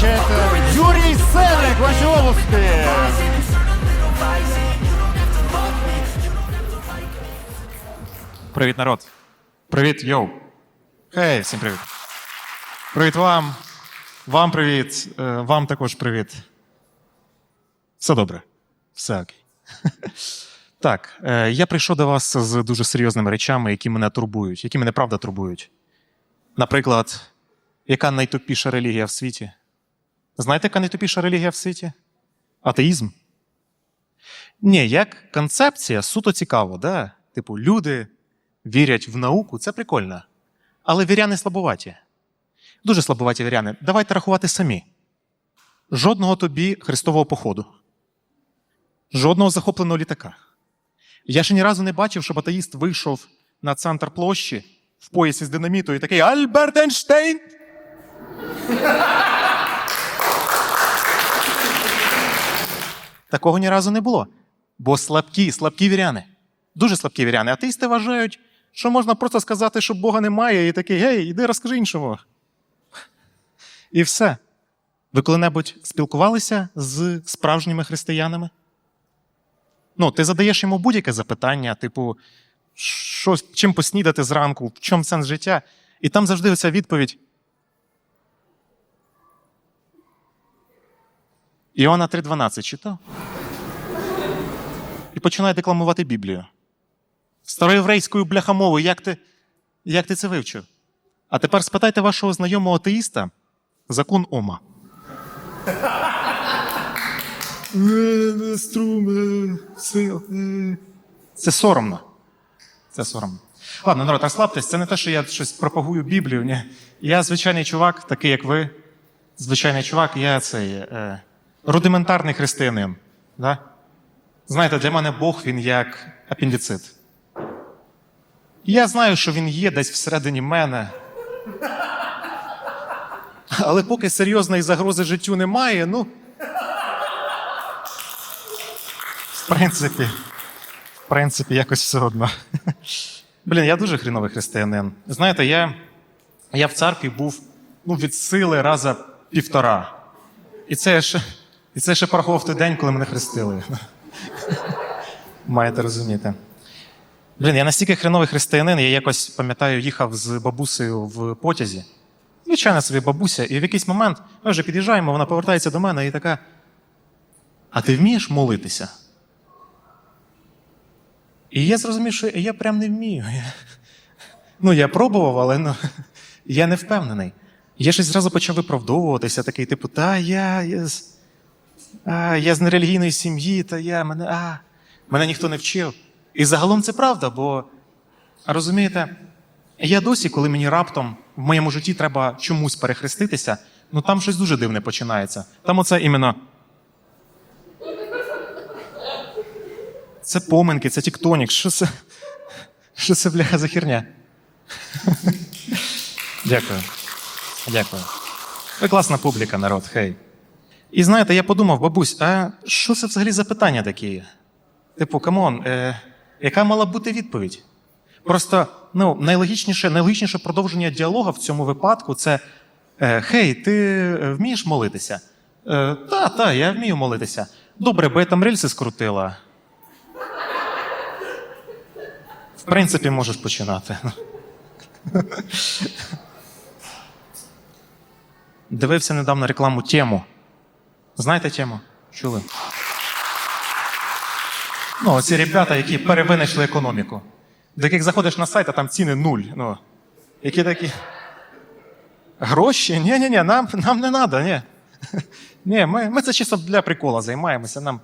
зустрічайте Юрій Сенник, ваші області. Привіт, народ. Привіт, йоу. Хей, всім привіт. Привіт вам. Вам привіт. Е, Вам також привіт. Все добре. Все окей. Так, е, я прийшов до вас з дуже серйозними речами, які мене турбують, які мене правда турбують. Наприклад, яка найтупіша релігія в світі? Знаєте, яка найтупіша релігія в світі? Атеїзм. Ні, як концепція суто цікаво, да? Типу, люди вірять в науку, це прикольно. Але віряни слабуваті. Дуже слабуваті віряни. Давайте рахувати самі. Жодного тобі хрестового походу. Жодного захопленого літака. Я ще ні разу не бачив, щоб атеїст вийшов на центр площі в поясі з динаміту і такий Альберт Ейнштейн! Такого ні разу не було. Бо слабкі, слабкі віряни. Дуже слабкі віряни. Атеїсти вважають, що можна просто сказати, що Бога немає, і такий, гей, іди розкажи іншому. І все. Ви коли-небудь спілкувалися з справжніми християнами? Ну, ти задаєш йому будь-яке запитання, типу, що, чим поснідати зранку, в чому сенс життя? І там завжди оця відповідь. Іоанна 3,12 читав? І починає декламувати Біблію. Староєврейською бляхамовою, як ти, як ти це вивчив? А тепер спитайте вашого знайомого атеїста закон Ома. Це соромно. Це соромно. Ладно, народ, розслабтесь, це не те, що я щось пропагую Біблію. Ні. Я звичайний чувак, такий як ви. Звичайний чувак, я цей е, рудиментарний християнин. Да? Знаєте, для мене Бог він як апендицит. Я знаю, що він є десь всередині мене. Але поки серйозної загрози життю немає, ну. В принципі, в принципі, якось все одно. Блін, я дуже хріновий християнин. Знаєте, я, я в церкві був ну, від сили раза півтора. І це ще, і це ще порахував той день, коли мене хрестили. Маєте розуміти. Блін, я настільки хреновий християнин, я якось пам'ятаю, їхав з бабусею в потязі. Звичайно собі бабуся, і в якийсь момент ми вже під'їжджаємо, вона повертається до мене і така. А ти вмієш молитися? І я зрозумів, що я прям не вмію. Ну, я пробував, але ну, я не впевнений. Я щось зразу почав виправдовуватися, такий, типу, та я, я, а, я з нерелігійної сім'ї, та я мене, а, мене ніхто не вчив. І загалом це правда, бо розумієте, я досі, коли мені раптом в моєму житті треба чомусь перехреститися, ну там щось дуже дивне починається. Там оце іменно. Це поминки, це тіктонік. Що це? Що це бляха за херня? Дякую. Дякую. Ви класна публіка, народ, хей. І знаєте, я подумав, бабусь, а що це взагалі за питання такі? Типу, камон, е, яка мала бути відповідь? Просто ну, найлогічніше, найлогічніше продовження діалога в цьому випадку це: е, Хей, ти е, вмієш молитися? Е, та, та, я вмію молитися. Добре, бо я там рельси скрутила. В принципі, можеш починати. Дивився недавно рекламу тему. Знаєте тему? Чули? Ну, оці ребята, які перевинайшли економіку. До яких заходиш на сайт, а там ціни нуль. Ну, які такі. Гроші? Ні, ні, ні, нам, нам не треба, ні. Ні, ми, ми це чисто для прикола займаємося, нам,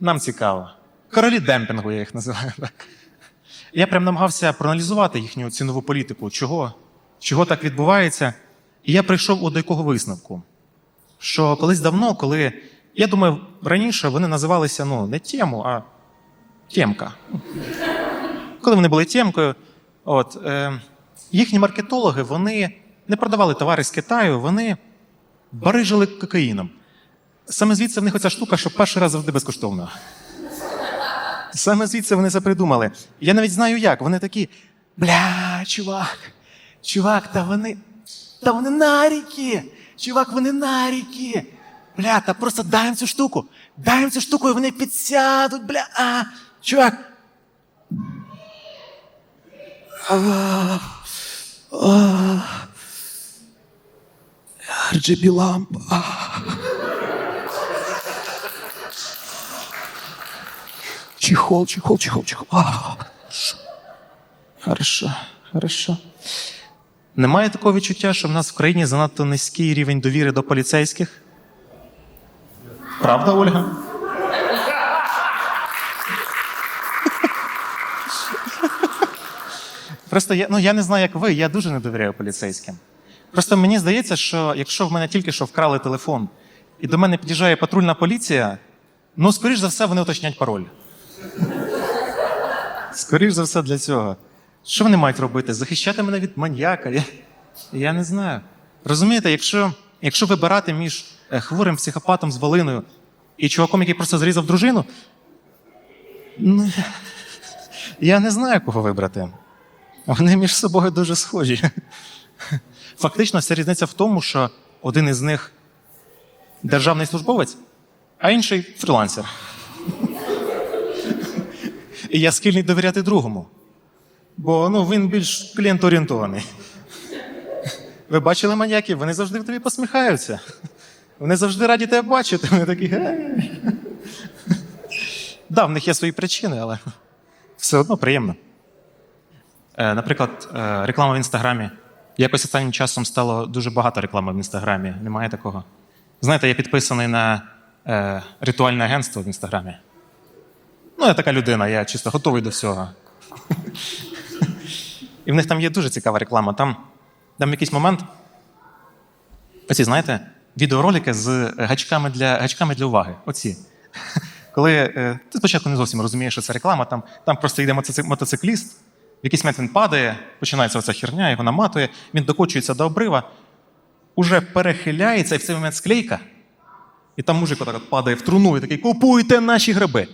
нам цікаво. Королі демпінгу, я їх називаю. Так. Я прям намагався проаналізувати їхню цінову політику, чого, чого так відбувається. І я прийшов от до якого висновку. Що колись давно, коли. Я думаю, раніше вони називалися ну, не тему, а темка. Коли вони були темкою, от, е, їхні маркетологи вони не продавали товари з Китаю, вони барижили кокаїном. Саме звідси в них оця штука, що перший раз завжди безкоштовно. Саме звідси вони це придумали. Я навіть знаю як. Вони такі: бля, чувак, чувак, та вони. Та вони наріки. Чувак, вони наріки. Бля, та просто дай їм цю штуку. Дай їм цю штуку, і вони підсядуть, бля. А, чувак. RGB лампа. Чехол, чехол, чехол, чехол. А, Хорошо, хорошо. Немає такого відчуття, що в нас в країні занадто низький рівень довіри до поліцейських? Правда, Ольга? Просто я, ну, я не знаю, як ви, я дуже не довіряю поліцейським. Просто мені здається, що якщо в мене тільки що вкрали телефон, і до мене під'їжджає патрульна поліція, ну, скоріш за все, вони уточнять пароль. Скоріш за все для цього. Що вони мають робити? Захищати мене від маньяка? Я, я не знаю. Розумієте, якщо, якщо вибирати між е, хворим психопатом з волиною і чуваком, який просто зрізав дружину, ну, я не знаю, кого вибрати. Вони між собою дуже схожі. Фактично, вся різниця в тому, що один із них державний службовець, а інший фрілансер. І я схильний довіряти другому. Бо ну, він більш клієнтоорієнтований. Ви бачили маньяків? Вони завжди в тобі посміхаються. Вони завжди раді тебе бачити. Вони такі. «Ге». Да, в них є свої причини, але все одно приємно. Е, наприклад, е, реклама в інстаграмі. Якось останнім часом стало дуже багато реклами в інстаграмі. Немає такого. Знаєте, я підписаний на е, ритуальне агентство в інстаграмі. Ну, я така людина, я чисто готовий до всього. В них там є дуже цікава реклама. Там, там якийсь момент, оці, знаєте, відеоролики з гачками для, гачками для уваги. Оці. Коли е, ти спочатку не зовсім розумієш, що це реклама, там, там просто йде мотоцикліст, в якийсь момент він падає, починається оця херня, його наматує, він докочується до обрива, уже перехиляється, і в цей момент склейка. І там мужик отак от падає в труну і такий: купуйте наші гриби.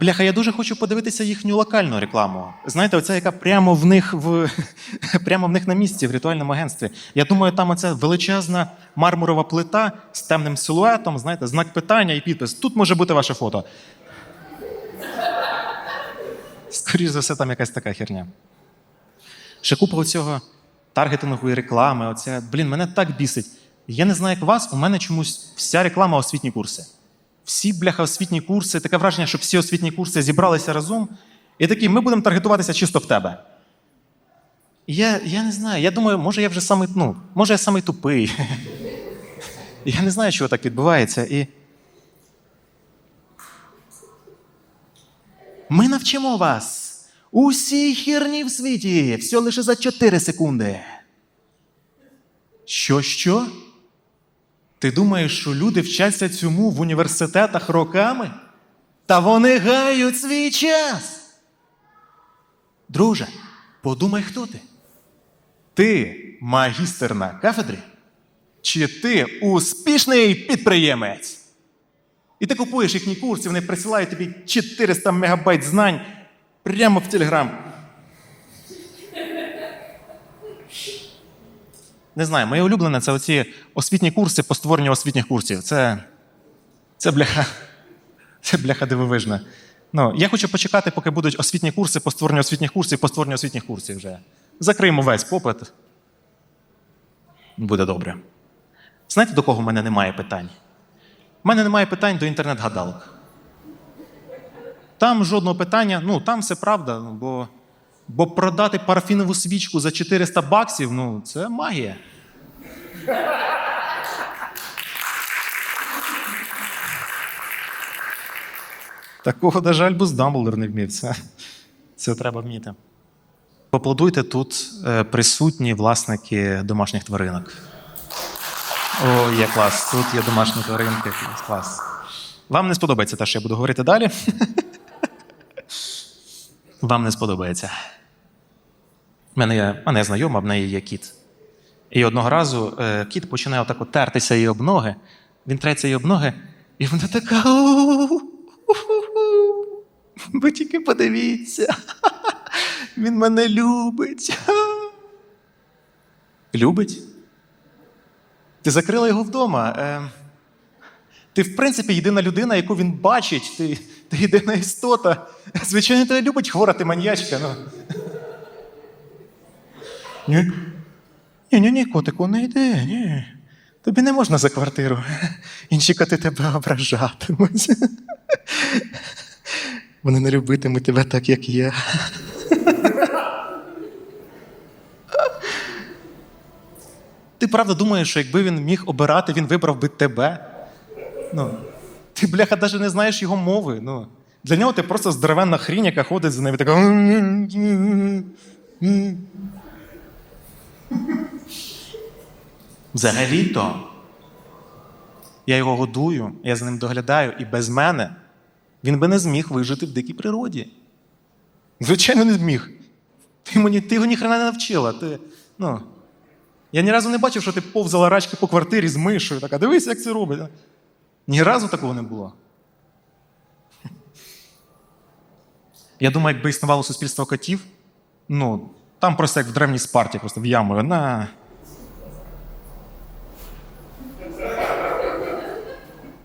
Бляха, я дуже хочу подивитися їхню локальну рекламу. Знаєте, оця, яка прямо в них в прямо в них на місці в ритуальному агентстві. Я думаю, там оця величезна мармурова плита з темним силуетом, знаєте, знак питання і підпис. Тут може бути ваше фото. Скоріше за все, там якась така херня. Ще купа оцього таргетингової реклами. Оця, блін, мене так бісить. Я не знаю, як вас, у мене чомусь вся реклама освітні курси. Всі, бляха, освітні курси, таке враження, що всі освітні курси зібралися разом. І такі, ми будемо таргетуватися чисто в тебе. І Я, я не знаю, я думаю, може я вже самий, ну, може я самий тупий. Я не знаю, чого так відбувається. І... Ми навчимо вас усій херні в світі, все лише за 4 секунди. Що, що? Ти думаєш, що люди вчаться цьому в університетах роками? Та вони гають свій час. Друже, подумай, хто ти? Ти магістр на кафедрі? Чи ти успішний підприємець? І ти купуєш їхні курси, вони присилають тобі 400 мегабайт знань прямо в Телеграм. Не знаю, моє улюблене це оці освітні курси по створенню освітніх курсів. Це. Це бляха. Це бляха дивовижна. Ну, я хочу почекати, поки будуть освітні курси по створенню освітніх курсів, по створенню освітніх курсів вже. Закриємо весь попит. Буде добре. Знаєте, до кого в мене немає питань? У мене немає питань до інтернет-гадалок. Там жодного питання, ну там все правда, ну, бо, бо продати парафінову свічку за 400 баксів ну, це магія. Такого, на жаль, Бус Дамблдор не вмів. Це, це треба вміти. Поаплодуйте тут е, присутні власники домашніх тваринок. О, є клас. Тут є домашні тваринки. Клас. Вам не сподобається те, що я буду говорити далі. Вам не сподобається. У мене мене є знайома, в неї є кіт. І одного разу е, кіт починає отак от тертися її об ноги. Він треться її об ноги, і вона така. Ви тільки подивіться. Він мене любить. Любить? Ти закрила його вдома. Ти, в принципі, єдина людина, яку він бачить. Ти, ти єдина істота. Звичайно, тебе любить хвора ти маньячка. Ну. Ні, ні, котику, не йди. Ні. Тобі не можна за квартиру. Інші коти тебе ображатимуть. Вони не любитимуть тебе так, як я. Ти правда думаєш, що якби він міг обирати, він вибрав би тебе? Ну, ти, бляха, навіть не знаєш його мови. Ну, для нього ти просто здоровенна хрінь, яка ходить за ними така. Взагалі-то, я його годую, я за ним доглядаю, і без мене він би не зміг вижити в дикій природі. Звичайно, не зміг. Ти, мені, ти його ніхрена не навчила. Ти, ну, я ні разу не бачив, що ти повзала рачки по квартирі з мишою. Така, дивись, як це робить. Ні разу такого не було. Я думаю, якби існувало суспільство котів, ну, там просто як в древній Спарті, просто в яму. На.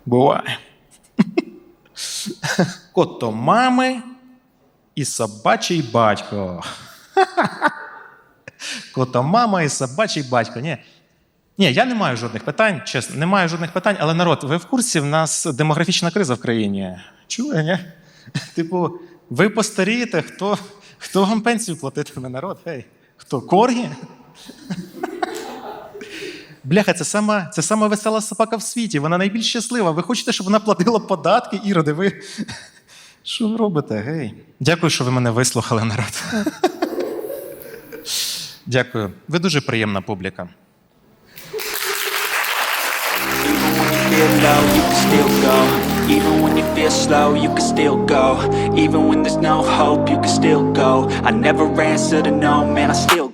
Буває. Кот то мами і собачий батько. Кота мама і собачий батько. Ні. Ні, я не маю жодних питань, чесно, не маю жодних питань, але народ, ви в курсі, в нас демографічна криза в країні. Чули, ні? Типу, ви постарієте, хто, хто вам пенсію платитиме народ? Гей, хто? Коргі? Бляха, це сама, це сама весела собака в світі. Вона найбільш щаслива. Ви хочете, щоб вона платила податки, іроди? Ви. Що ви робите? Гей? Дякую, що ви мене вислухали, народ. Дякую. Ви дуже приємна публіка. feel low, you can still go. Even when you feel slow, you can still go. Even when there's no hope, you can still go. I never answer to no, man, I still